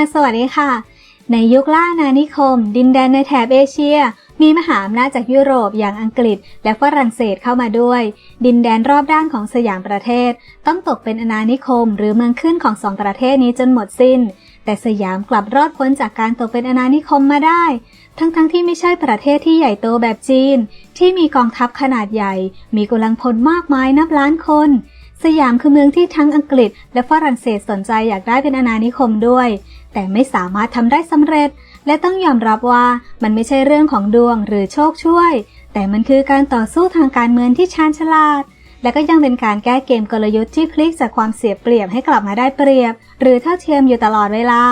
นด์สวัสดีค่ะ ในยุคล่าอาณานิคม ดินแดนในแถบเอเชีย มีมหาอำนาจจากยุโรปอย่างอังกฤษ และฝรั่งเศสเข้ามาด้วย ดินแดนรอบด้านของสยามประเทศ ต้องตกเป็นอาณานิคม หรือเมืองขึ้นของสองประเทศนี้จนหมดสิ้น แต่สยามกลับรอดพ้นจากการตกเป็นอาณานิคมมาได้ ทั้งๆทที่ไม่ใช่ประเทศที่ใหญ่โตแบบจีน ที่มีกองทัพขนาดใหญ่ มีกำลังพลมากมายนับล้านคน สยามคือเมืองที่ทั้งอังกฤษ และฝรั่งเศสสนใจอยากได้เป็นอาณานิคมด้วย แต่ไม่สามารถทำได้สำเร็จ และต้องยอมรับว่ามันไม่ใช่เรื่องของดวงหรือโชคช่วย แต่มันคือการต่อสู้ทางการเมืองที่ชาญฉลาด และก็ยังเป็นการแก้เกมกลยุทธ์ที่พลิกจากความเสียเปรียบให้กลับมาได้เปรียบ หรือเท่าเทียมอยู่ตลอดเวลา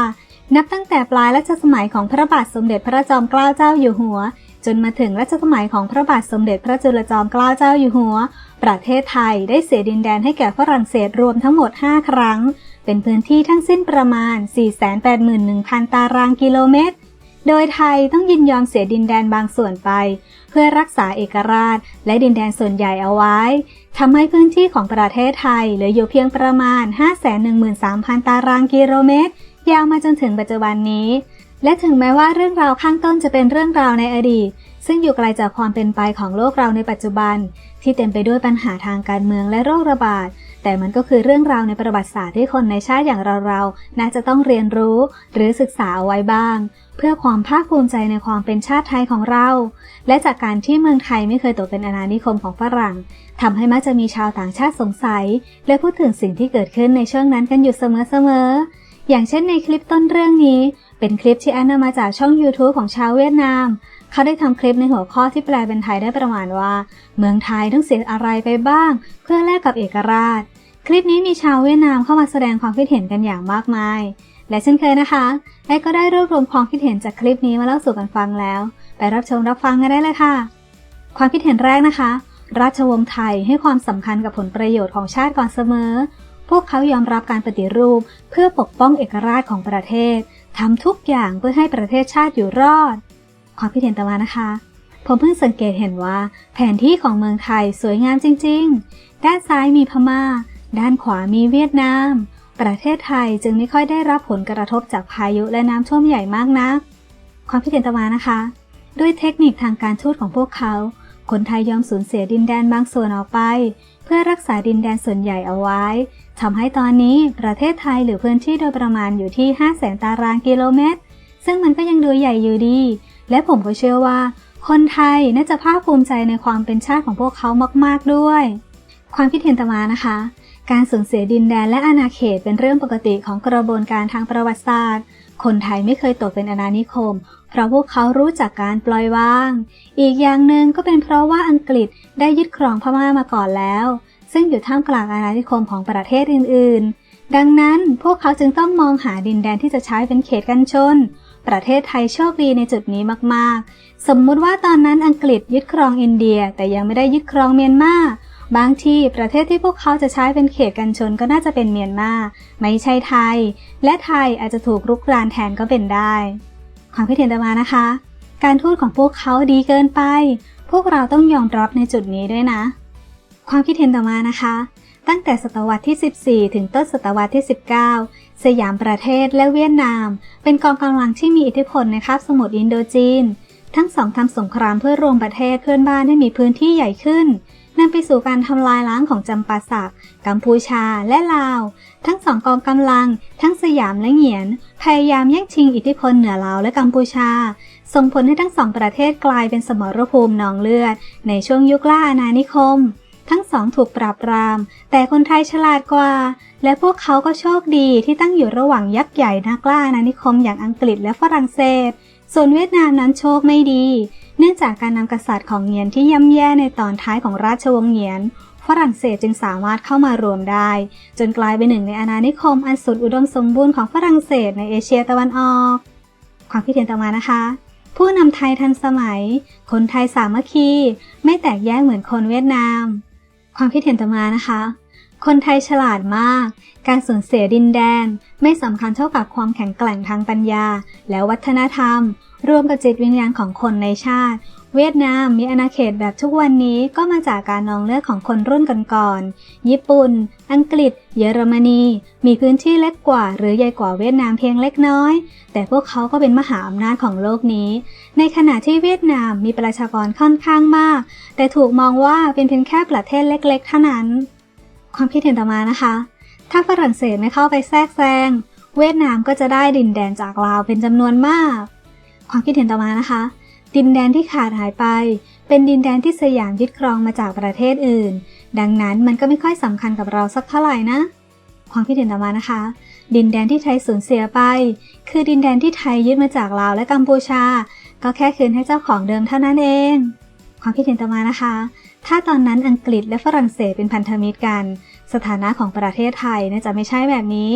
นับตั้งแต่ปลายรัชสมัยของพระบาทสมเด็จพระจอมเกล้าเจ้าอยู่หัว จนมาถึงรัชสมัยของพระบาทสมเด็จพระจุลจอมเกล้าเจ้าอยู่หัว ประเทศไทยได้เสียดินแดนให้แก่ฝรั่งเศสรวมทั้งหมด 5 ครั้ง เป็นพื้นที่ทั้งสิ้นประมาณ 481,000 ตารางกิโลเมตร โดยไทยต้องยินยอมเสียดินแดนบางส่วนไป เพื่อรักษาเอกราช และดินแดนส่วนใหญ่เอาไว้ทำให้พื้นที่ของประเทศไทยเหลืออยู่เพียงประมาณ 513,000 ตารางกิโลเมตร ยาวมาจนถึงปัจจุบันนี้ และถึงแม้ว่าเรื่องราวข้างต้นจะเป็นเรื่องราวในอดีต ซึ่งอยู่ไกลจากความเป็นไปของโลกเราในปัจจุบัน ที่เต็มไปด้วยปัญหาทางการเมืองและโรคระบาด แต่มันก็คือเรื่องราวในประวัติศาสตร์ที่คนในชาติอย่างเราๆน่าจะต้องเรียนรู้ หรือศึกษาเอาไว้บ้าง เพื่อความภาคภูมิใจในความเป็นชาติไทยของเรา และจากการที่เมืองไทยไม่เคยตกเป็นอาณานิคมของฝรั่งทำให้มักจะมีชาวต่างชาติสงสัย และพูดถึงสิ่งที่เกิดขึ้นในช่วงนั้นกันอยู่เสมอๆอย่างเช่นในคลิปต้นเรื่องนี้ เป็นคลิปที่แอนนำมาจากช่อง YouTube ของชาวเวียดนาม เขาได้ทำคลิปในหัวข้อที่แปลเป็นไทยได้ประมาณว่า เมืองไทยต้องเสียอะไรไปบ้าง เพื่อแลกกับเอกราช คลิปนี้มีชาวเวียดนามเข้ามาแสดงความคิดเห็นกันอย่างมากมาย และเช่นเคยนะคะแอดก็ได้รวบรวมความคิดเห็นจากคลิปนี้มาเล่าสู่กันฟังแล้ว ไปรับชมรับฟังกันได้เลยค่ะ ความคิดเห็นแรกนะคะ ราชวงศ์ไทยให้ความสำคัญกับผลประโยชน์ของชาติก่อนเสมอพวกเขายอมรับการปฏิรูปเพื่อปกป้องเอกราชของประเทศ ทำทุกอย่างเพื่อให้ประเทศชาติอยู่รอด ความคิดเห็นต่อมานะคะ ผมเพิ่งสังเกตเห็นว่า แผนที่ของเมืองไทยสวยงามจริง ๆ ด้านซ้ายมีพม่า ด้านขวามีเวียดนาม ประเทศไทยจึงไม่ค่อยได้รับผลกระทบจากพายุและน้ำท่วมใหญ่มากนัก ความคิดเห็นต่อมานะคะ ด้วยเทคนิคทางการทูตของพวกเขา คนไทยยอมสูญเสียดินแดนบางส่วนออกไป เพื่อรักษาดินแดนส่วนใหญ่เอาไว้ ทำให้ตอนนี้ประเทศไทยหลือพื้นที่โดยประมาณอยู่ที่ 5 0 0แสนตารางกิโลเมตร ซึ่งมันก็ยังดูใหญ่อยู่ดี และผมก็เชื่อว่า คนไทยน่าจะภาคภูมิใจในความเป็นชาติของพวกเขามาก ๆ ด้วย ความคิดเห็นต่อมานะคะ การสูญเสียดินแดนและอาณาเขตเป็นเรื่องปกติของกระบวนการทางประวัติศาสตร์ คนไทยไม่เคยตกเป็นอาณานิคม เพราะพวกเขารู้จักการปล่อยวาง อีกอย่างหนึ่งก็เป็นเพราะว่าอังกฤษได้ยึดครองพม่ามาก่อนแล้ว ซึ่งอยู่ท่ามกลางอาณานิคมของประเทศอื่น ๆ ดังนั้นพวกเขาจึงต้องมองหาดินแดนที่จะใช้เป็นเขตกันชน ประเทศไทยโชคดีในจุดนี้มาก ๆ สมมุติว่าตอนนั้นอังกฤษยึดครองอินเดีย แต่ยังไม่ได้ยึดครองเมียนมาบางทีประเทศที่พวกเขาจะใช้เป็นเขตกันชนก็น่าจะเป็นเมียนมาไม่ใช่ไทย และไทยอาจจะถูกรุกรานแทนก็เป็นได้ ความคิดเห็นต่อมานะคะ การทูตของพวกเขาดีเกินไป พวกเราต้องยอมรับในจุดนี้ด้วยนะ ความคิดเห็นต่อมานะคะ ตั้งแต่ศตวรรษที่ 14 ถึงต้นศตวรรษที่ 19 สยามประเทศและเวียดนาม เป็นกองกำลังที่มีอิทธิพลในคาบสมุทรอินโดจีน ทั้งสองทำสงครามเพื่อรวมประเทศเพื่อนบ้านให้มีพื้นที่ใหญ่ขึ้นนำไปสู่การทำลายล้างของจำปาสัก กัมพูชาและลาว ทั้งสองกองกำลัง ทั้งสยามและเหงียน พยายามแย่งชิงอิทธิพลเหนือลาวและกัมพูชา ส่งผลให้ทั้งสองประเทศกลายเป็นสมรภูมินองเลือด ในช่วงยุคล่าอาณานิคม ทั้งสองถูกปราบปราม แต่คนไทยฉลาดกว่า และพวกเขาก็โชคดีที่ตั้งอยู่ระหว่างยักษ์ใหญ่นักล่าอาณานิคมอย่างอังกฤษและฝรั่งเศส ส่วนเวียดนามนั้นโชคไม่ดี เนื่องจากการนำกษัตริย์ของเหงียนที่ย่ำแย่ในตอนท้ายของราชวงศ์เหงียนฝรั่งเศสจึงสามารถเข้ามารวมได้ จนกลายเป็นหนึ่งในอาณานิคมอันสุดอุดมสมบูรณ์ของฝรั่งเศสในเอเชียตะวันออก ความคิดเห็นต่อมานะคะ ผู้นำไทยทันสมัย คนไทยสามัคคี ไม่แตกแยกเหมือนคนเวียดนาม ความคิดเห็นต่อมานะคะ คนไทยฉลาดมาก การสูญเสียดินแดน ไม่สำคัญเท่ากับความแข็งแกร่งทางปัญญา และวัฒนธรรม รวมกับจิตวิญญาณของคนในชาติ เวียดนามมีอาณาเขตแบบทุกวันนี้ก็มาจากการนองเลือดของคนรุ่นก่อนๆ ญี่ปุ่น อังกฤษ เยอรมนี มีพื้นที่เล็กกว่า หรือใหญ่กว่าเวียดนามเพียงเล็กน้อย แต่พวกเขาก็เป็นมหาอำนาจของโลกนี้ ในขณะที่เวียดนามมีประชากรค่อนข้างมาก แต่ถูกมองว่าเป็นเพียงแค่ประเทศเล็ก ๆ เท่านั้น ความคิดเห็นต่อมานะคะ ถ้าฝรั่งเศสไม่เข้าไปแทรกแซง เวียดนามก็จะได้ดินแดนจากลาวเป็นจำนวนมาก ความคิดเห็นต่อมานะคะ ดินแดนที่ขาดหายไป เป็นดินแดนที่สยามยึดครองมาจากประเทศอื่น ดังนั้นมันก็ไม่ค่อยสำคัญกับเราสักเท่าไหร่นะ ความคิดเห็นต่อมานะคะ ดินแดนที่ไทยสูญเสียไป คือดินแดนที่ไทยยึดมาจากลาวและกัมพูชา ก็แค่คืนให้เจ้าของเดิมเท่านั้นเอง ความคิดเห็นต่อมานะคะ ถ้าตอนนั้นอังกฤษและฝรั่งเศสเป็นพันธมิตรกัน สถานะของประเทศไทยน่าจะไม่ใช่แบบนี้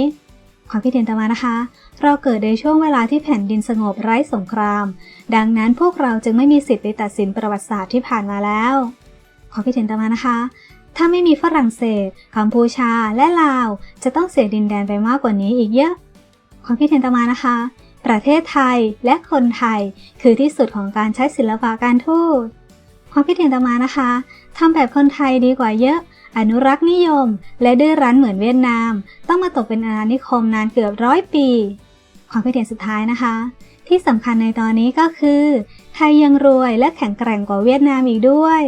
ความคิดเห็นต่อมานะคะ เราเกิดในช่วงเวลาที่แผ่นดินสงบไร้สงคราม ดังนั้นพวกเราจึงไม่มีสิทธิ์ไปตัดสินประวัติศาสตร์ที่ผ่านมาแล้ว ความคิดเห็นต่อมานะคะ ถ้าไม่มีฝรั่งเศสกัมพูชาและลาว จะต้องเสียดินแดนไปมากกว่านี้อีกเยอะ ความคิดเห็นต่อมานะคะ ประเทศไทยและคนไทย คือที่สุดของการใช้ศิลปะการทูตความคิดเห็นต่อมานะคะทำแบบคนไทยดีกว่าเยอะ อนุรักษ์นิยม และดื้อรั้นเหมือนเวียดนาม ต้องมาตกเป็นอาณานิคมนานเกือบร้อยปี ความคิดเห็นสุดท้ายนะคะ ที่สำคัญในตอนนี้ก็คือ ไทยยังรวยและแข็งแกร่งกว่าเวียดนามอีกด้วย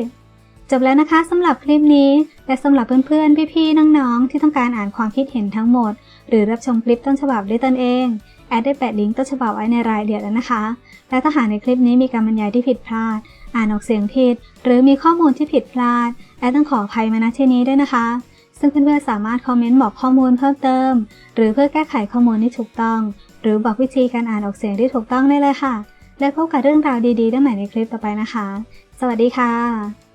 จบแล้วนะคะสำหรับคลิปนี้ และสำหรับเพื่อนๆ พี่ๆ น้องๆ ที่ต้องการอ่านความคิดเห็นทั้งหมด หรือรับชมคลิปต้นฉบับด้วยตนเองแอดได้แปะลิงก์ต้นฉบับไว้ในรายละเอียดแล้วนะคะ และถ้าหากในคลิปนี้มีการบรรยายที่ผิดพลาด อ่านออกเสียงผิด หรือมีข้อมูลที่ผิดพลาด แอดต้องขออภัยมาณที่นี้ด้วยนะคะ ซึ่งเพื่อนๆสามารถคอมเมนต์บอกข้อมูลเพิ่มเติม หรือเพื่อแก้ไขข้อมูลที่ถูกต้อง หรือบอกวิธีการอ่านออกเสียงที่ถูกต้องได้เลยค่ะ และพบกับเรื่องราวดีๆได้ใหม่ในคลิปต่อไปนะคะ สวัสดีค่ะ